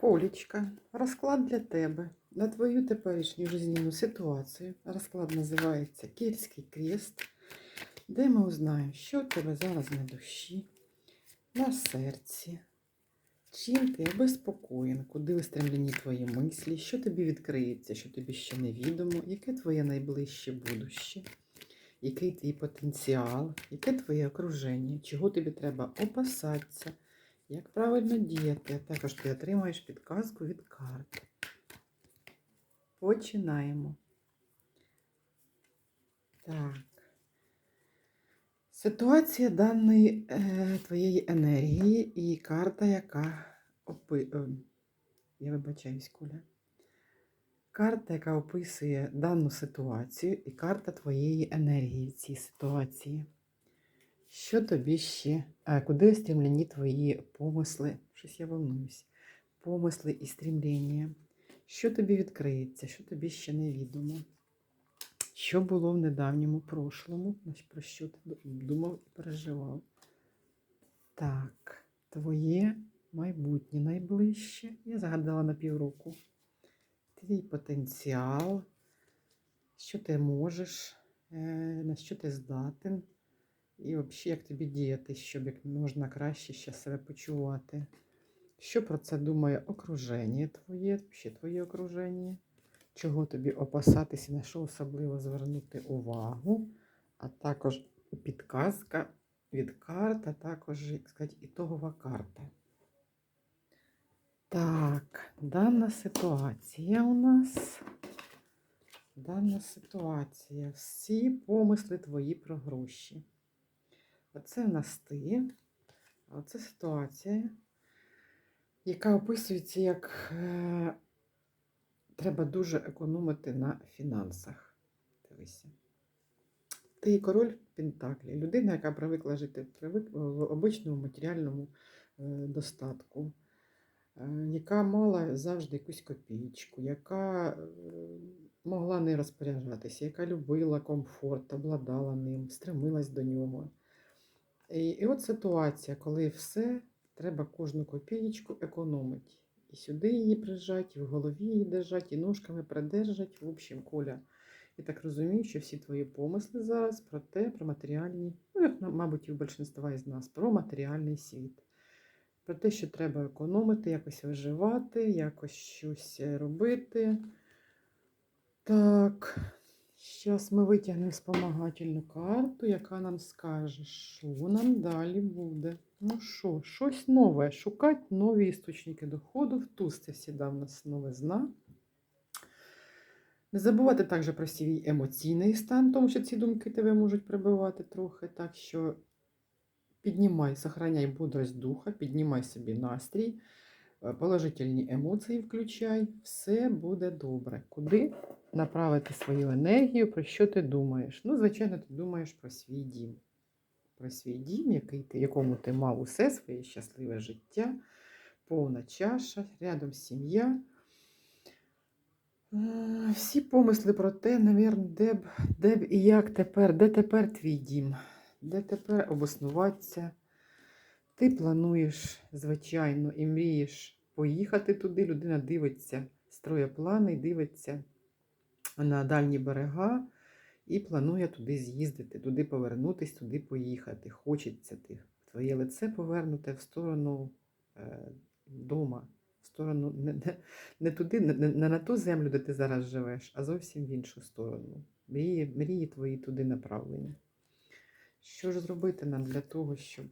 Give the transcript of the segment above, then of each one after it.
Колічка, розклад для тебе на твою теперішню жизненну ситуацію. Розклад називається Кельтський крест, де ми узнаємо, що тебе зараз на душі, на серці, чим ти обеспокоєн, куди устремлені твої мислі, що тобі відкриється, що тобі ще невідомо, яке твоє найближче будуще, який твій потенціал, яке твоє окруження, чого тобі треба опасатися. Як правильно діяти, також ти отримаєш підказку від карт. Починаємо. Так. Ситуація даної е, твоєї енергії і карта, яка опи... е, я вибачаюсь, Куля. Карта, яка описує дану ситуацію, і карта твоєї енергії в цій ситуації. Що тобі ще? А куди стрімлені твої помисли? Щось я волнуюсь. Помисли і стрімління. Що тобі відкриється, що тобі ще невідомо? Що було в недавньому прошлому? Про що ти думав і переживав? Так, твоє майбутнє найближче. Я загадала на півроку. Твій потенціал, що ти можеш, е, на що ти здатен. І взагалі, як тобі діяти, щоб як можна краще ще себе почувати. Що про це думає окруження твоє, ще твоє окруження? Чого тобі опасатися, на що особливо звернути увагу, а також підказка від карт, а також, як сказати, ітогова карта. Так, дана ситуація у нас. Дана ситуація. Всі помисли твої про гроші. Оце в нас ти, а це ситуація, яка описується як е, треба дуже економити на фінансах. Дивися. Ти король Пентаклі, людина, яка привикла жити в обичному матеріальному е, достатку, е, яка мала завжди якусь копійку, яка е, могла не розпоряджатися, яка любила комфорт, обладала ним, стремилась до нього. І, і от ситуація, коли все, треба кожну копієчку економити. І сюди її прижать, і в голові її держать, і ножками придержать. В общем, Коля, я так розумію, що всі твої помисли зараз про те, про матеріальні, ну, як, мабуть, і у більшинства із нас, про матеріальний світ. Про те, що треба економити, якось виживати, якось щось робити. Так. Зараз ми витягнемо спомагательну карту, яка нам скаже, що нам далі буде. Ну що, щось нове. Шукати нові істочники доходу. В туз це завжди в нас новизна. Не забувати також про свій емоційний стан, тому що ці думки тебе можуть прибивати трохи. Так що піднімай, сохраняй бодрость духа, піднімай собі настрій, положительні емоції включай, все буде добре. Куди? направити свою енергію, про що ти думаєш. Ну, звичайно, ти думаєш про свій дім. Про свій дім, який ти, якому ти мав усе своє щасливе життя, повна чаша, рядом сім'я. Е, Всі помисли про те, навірно, де б, де б і як тепер, де тепер твій дім, де тепер обоснуватися. Ти плануєш, звичайно, і мрієш поїхати туди. Людина дивиться, строє плани дивиться на дальні берега і планує туди з'їздити, туди повернутися, туди поїхати. Хочеться ти твоє лице повернути в сторону е, дома, в сторону не, не, не туди, не, не на ту землю, де ти зараз живеш, а зовсім в іншу сторону. Мрії, мрії твої туди направлені. Що ж зробити нам для того, щоб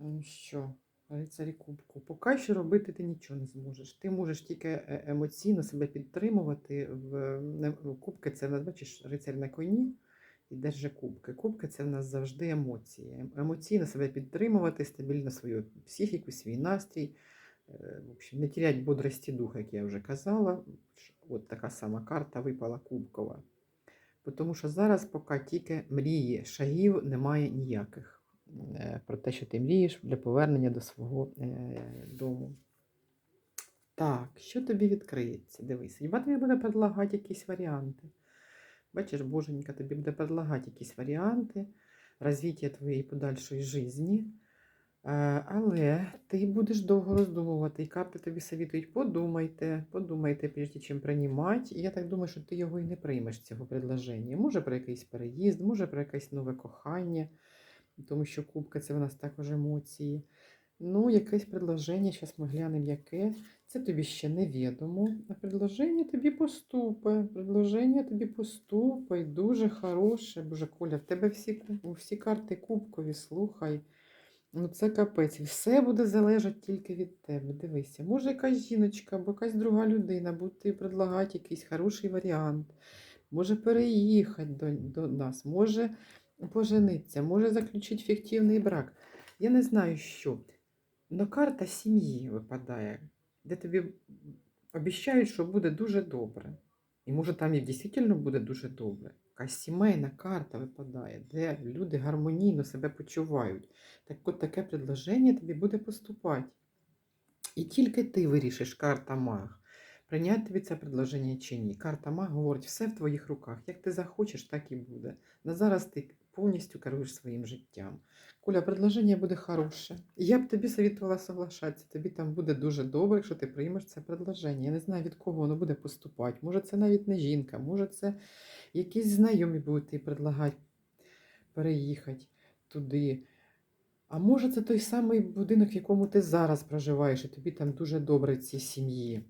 е, що? Рицарі кубку. Поки що робити ти нічого не зможеш. Ти можеш тільки е, емоційно себе підтримувати. В Кубки це в нас, бачиш, рицарь на коні і держи кубки. Кубки це в нас завжди емоції. Ем, емоційно себе підтримувати, стабільно свою психіку, свій настрій. Е, в общем, не терять бодрості духа, як я вже казала. От така сама карта випала кубкова. Тому що зараз поки тільки мрії, шагів немає ніяких. Е, про те, що ти мрієш для повернення до свого е, дому. Так, що тобі відкриється? Дивись, Хіба тобі буде предлагати якісь варіанти. Бачиш, Боженька тобі буде предлагати якісь варіанти розвиття твоєї подальшої житті. Е, Але ти будеш довго роздумувати, і карти тобі совітують, подумайте, подумайте, прежде чим приймати. І я так думаю, що ти його і не приймеш, цього предложення. Може про якийсь переїзд, може про якесь нове кохання, тому що кубка це в нас також емоції. Ну, якесь предложення, зараз ми глянемо, яке. Це тобі ще невідомо. А предложення тобі поступить. Предложення тобі поступить. Дуже хороше. Боже, Коля, в тебе всі, всі карти кубкові, слухай. Ну, це капець. Все буде залежати тільки від тебе. Дивися, може якась жіночка або якась друга людина буде предлагати якийсь хороший варіант. Може переїхати до, до нас, може поженитися, може заключити фіктивний брак. Я не знаю що. Но карта сім'ї випадає, де тобі обіцяють, що буде дуже добре. І може там і дійсно буде дуже добре. Якась сімейна карта випадає, де люди гармонійно себе почувають. Так от таке предложення тобі буде поступати. І тільки ти вирішиш, карта маг, прийняти тобі це предложення чи ні. Карта маг говорить, все в твоїх руках. Як ти захочеш, так і буде. На зараз ти повністю керуєш своїм життям. Коля, предложення буде хороше. Я б тобі совітувала соглашатися. Тобі там буде дуже добре, якщо ти приймеш це предложення. Я не знаю, від кого воно буде поступати. Може, це навіть не жінка, може, це якісь знайомі будуть тобі предлагати переїхати туди. А може, це той самий будинок, в якому ти зараз проживаєш, і тобі там дуже добре в цій сім'ї.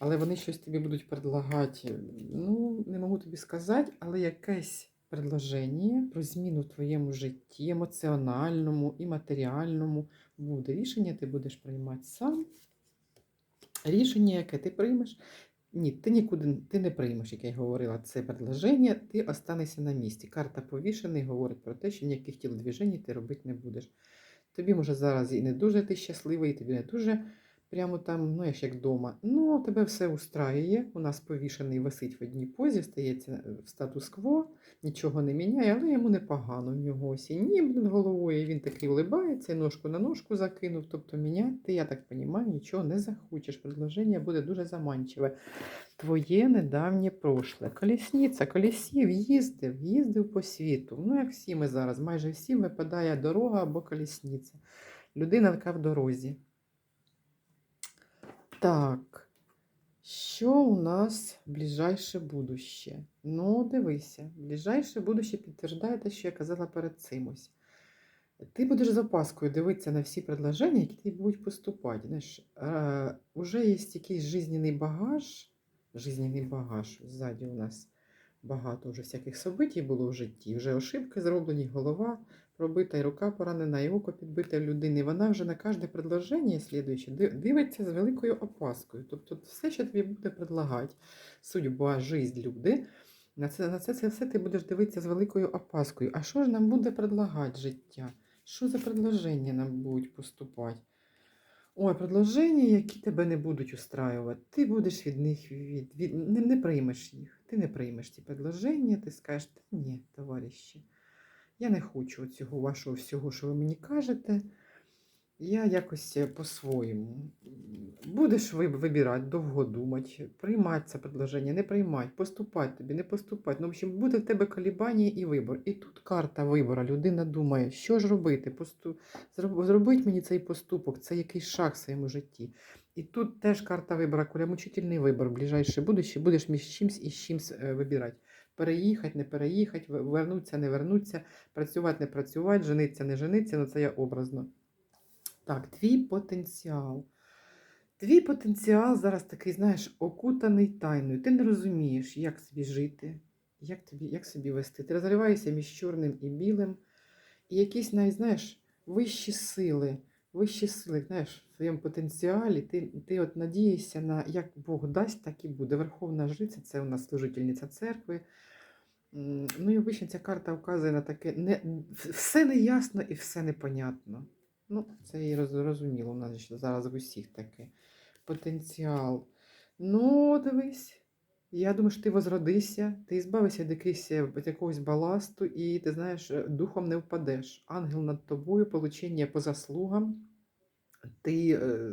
Але вони щось тобі будуть предлагати. Ну, не можу тобі сказати, але якесь предложення про зміну в твоєму житті, емоціональному і матеріальному буде. Рішення ти будеш приймати сам. Рішення, яке ти приймеш. Ні, ти нікуди ти не приймеш, як я й говорила, це предложення, ти останешся на місці. Карта повішений говорить про те, що ніяких тілодвіжень ти робити не будеш. Тобі, може, зараз і не дуже ти щасливий, і тобі не дуже прямо там, ну, як вдома. Ну, тебе все устраює. У нас повішений висить в одній позі, стається е, в статус-кво, нічого не міняє, але йому непогано. В нього ось і над головою, він такий улибається, ножку на ножку закинув. Тобто міняти, я так розумію, нічого не захочеш. Предложення буде дуже заманчиве. Твоє недавнє прошле. Колісниця, колісів, їздив, їздив по світу. Ну, як всі ми зараз, майже всі випадає дорога або колісниця. Людина, яка в дорозі. Так, що у нас ближайше будуще? Ну, дивися, ближайше будуще підтверждає те, що я казала перед цим ось. Ти будеш з опаскою дивитися на всі предложення, які тобі будуть поступати. Знаєш, е, уже є якийсь жизненний багаж, жизненний багаж. Ззаді у нас багато вже всяких событій було в житті. Вже ошибки зроблені, голова пробита, і рука поранена, і око підбите людини. Вона вже на кожне предложення слідуюче дивиться з великою опаскою. Тобто все, що тобі буде предлагати, судьба, жизнь, люди. На це, на це, це все ти будеш дивитися з великою опаскою. А що ж нам буде предлагати життя? Що за предложення нам будуть поступати? Ой, предложення, які тебе не будуть устраювати. Ти будеш від них від, від, не, не приймеш їх. Ти не приймеш ці предложення, ти скажеш, «Та ні, товариші, я не хочу цього вашого всього, що ви мені кажете. Я якось е, по-своєму. Будеш вибирати, довго думати, приймати це предложення, не приймати, поступати тобі, не поступати. Ну, в общем, буде в тебе колібання і вибор. І тут карта вибору. Людина думає, що ж робити, посту... зробить мені цей поступок, це якийсь шаг в своєму житті. І тут теж карта вибору, коля мучительний вибор. Ближайше будуще будеш між чимсь і чимсь е, вибирати. Переїхати, не переїхати, вернуться, не вернуться, працювати, не працювати, жениться, не жениться, ну це я образно. Так, твій потенціал. Твій потенціал зараз такий, знаєш, окутаний тайною. Ти не розумієш, як собі жити, як, тобі, як собі вести. Ти розриваєшся між чорним і білим. І якісь навіть, знаєш, вищі сили, вищі сили, знаєш, в своєму потенціалі. Ти, ти от надієшся на як Бог дасть, так і буде. Верховна Жриця, це у нас служительниця церкви. Ну і обично ця карта вказує на таке не, все неясно і все непонятно. Ну, це і роз- зрозуміло, у нас зараз в усіх таке. Потенціал. Ну, дивись. Я думаю, що ти возродишся, ти збавишся від, якихось, е, від якогось баласту, і ти знаєш, е, духом не впадеш. Ангел над тобою, получення по заслугам. Ти е, е,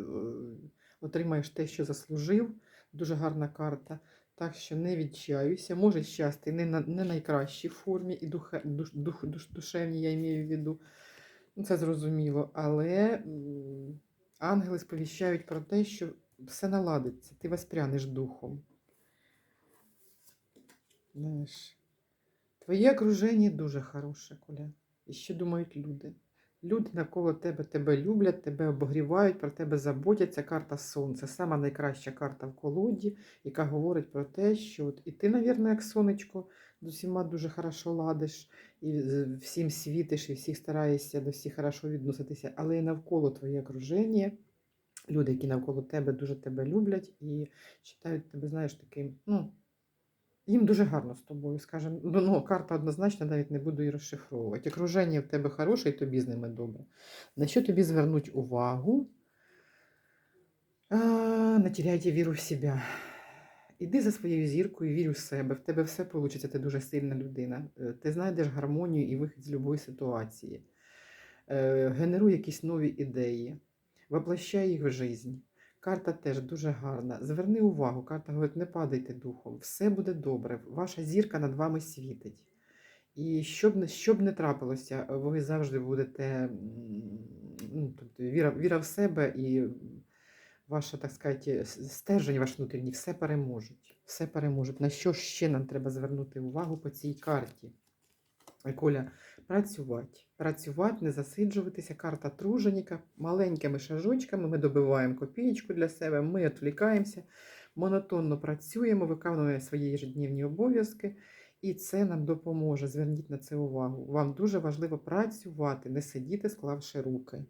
отримаєш те, що заслужив. Дуже гарна карта. Так що не відчаюся. Може щастя, не на не найкращій формі і духа, душ, дух, душ, душевній, я маю в виду. Ну, Це зрозуміло, але ангели сповіщають про те, що все наладиться, ти воспрянеш духом. Знаєш, твоє окруження дуже хороше, Коля. І що думають люди? Люди навколо тебе тебе люблять, тебе обогрівають, про тебе заботяться. Карта сонце. Сама найкраща карта в колоді, яка говорить про те, що от, і ти, навірно, як сонечко, з усіма дуже хорошо ладиш, і всім світиш, і всіх стараєшся до всіх хорошо відноситися, але і навколо твоє окруження. Люди, які навколо тебе дуже тебе люблять і вважають тебе, знаєш, таким, ну, їм дуже гарно з тобою, скажімо. Ну, ну, карта однозначно навіть не буду її розшифровувати. Окруження в тебе хороше, і тобі з ними добре. На що тобі звернуть увагу? А, не віру в себе. Іди за своєю зіркою, вір у себе, в тебе все вийде, ти дуже сильна людина. Е, Ти знайдеш гармонію і вихід з будь-якої ситуації. Е, Генеруй якісь нові ідеї, воплощай їх в життя. Карта теж дуже гарна. Зверни увагу, карта говорить, не падайте духом, все буде добре, ваша зірка над вами світить. І щоб щоб не трапилося, ви завжди будете, ну, тобто віра, віра в себе і ваша, так сказати, стержень ваш внутрішній, все переможуть. Все переможуть. На що ще нам треба звернути увагу по цій карті? Е, Коля, працювати. Працювати, не засиджуватися. Карта труженіка. Маленькими шажочками ми добиваємо копієчку для себе, ми відвлікаємося, монотонно працюємо, виконуємо свої ежедневні обов'язки. І це нам допоможе. Зверніть на це увагу. Вам дуже важливо працювати, не сидіти, склавши руки.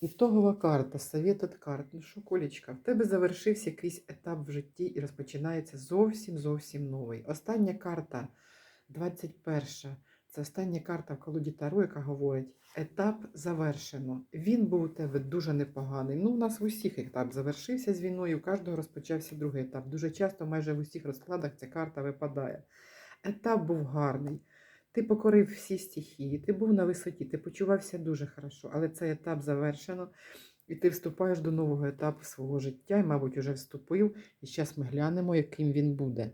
Ітогова карта, совет від карт. Ну що, Колічка, в тебе завершився якийсь етап в житті і розпочинається зовсім зовсім новий. Остання карта, 21. Це остання карта в колоді Таро, яка говорить: етап завершено. Він був у тебе дуже непоганий. Ну, у нас в усіх етап завершився з війною, у кожного розпочався другий етап. Дуже часто, майже в усіх розкладах, ця карта випадає. Етап був гарний. Ти покорив всі стихії, ти був на висоті, ти почувався дуже хорошо, але цей етап завершено, і ти вступаєш до нового етапу свого життя, і, мабуть, вже вступив. І зараз ми глянемо, яким він буде.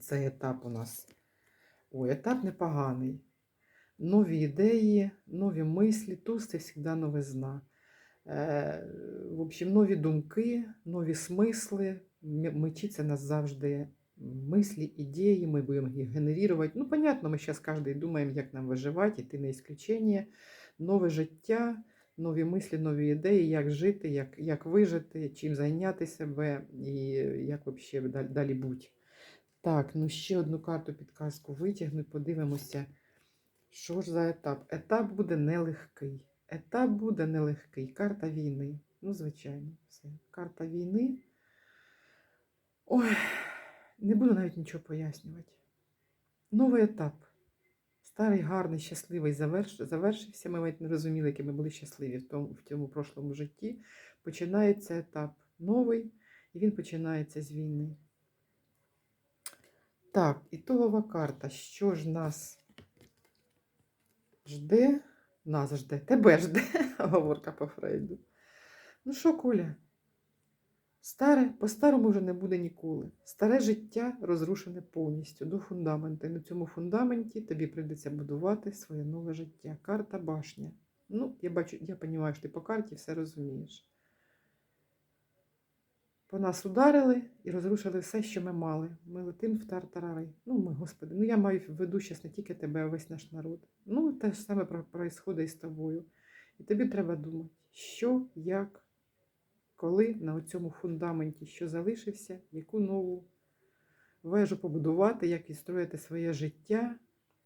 Цей етап у нас. Ой, етап непоганий. Нові ідеї, нові мислі, туз завжди новизна. Е, в общем, нові думки, нові смисли. М- Мечі це нас завжди мислі, ідеї, ми будемо їх генерувати. Ну, понятно, ми зараз кожен думаємо, як нам виживати, і ти не ісключення. Нове життя, нові мислі, нові ідеї, як жити, як, як вижити, чим зайняти себе і як взагалі далі бути. Так, ну ще одну карту підказку витягну подивимося, що ж за етап. Етап буде нелегкий. Етап буде нелегкий. Карта війни. Ну, звичайно, все. Карта війни. Ой, не буду навіть нічого пояснювати. Новий етап. Старий, гарний, щасливий заверш... завершився. Ми навіть не розуміли, які ми були щасливі в тому, в цьому прошлому житті. Починається етап новий, і він починається з війни. Так, ітогова карта. Що ж нас жде? Нас жде, тебе жде, говорка по Фрейду. Ну що, Коля? Старе, по-старому вже не буде ніколи. Старе життя розрушене повністю до фундаменту. І на цьому фундаменті тобі прийдеться будувати своє нове життя. Карта башня. Ну, я бачу, я розумію, що ти по карті все розумієш. По нас ударили і розрушили все, що ми мали. Ми летим в тартарари. Ну, ми, Господи, ну я маю в виду зараз не тільки тебе, а весь наш народ. Ну, те ж саме відбувається з тобою. І тобі треба думати, що, як, коли на цьому фундаменті, що залишився, яку нову вежу побудувати, як відстроїти своє життя,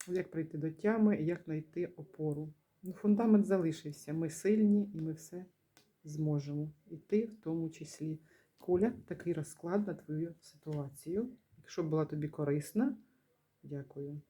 як прийти до тями, як знайти опору. Ну, фундамент залишився. Ми сильні і ми все зможемо. І ти в тому числі. Коля, такий розклад на твою ситуацію. Якщо була тобі корисна, дякую.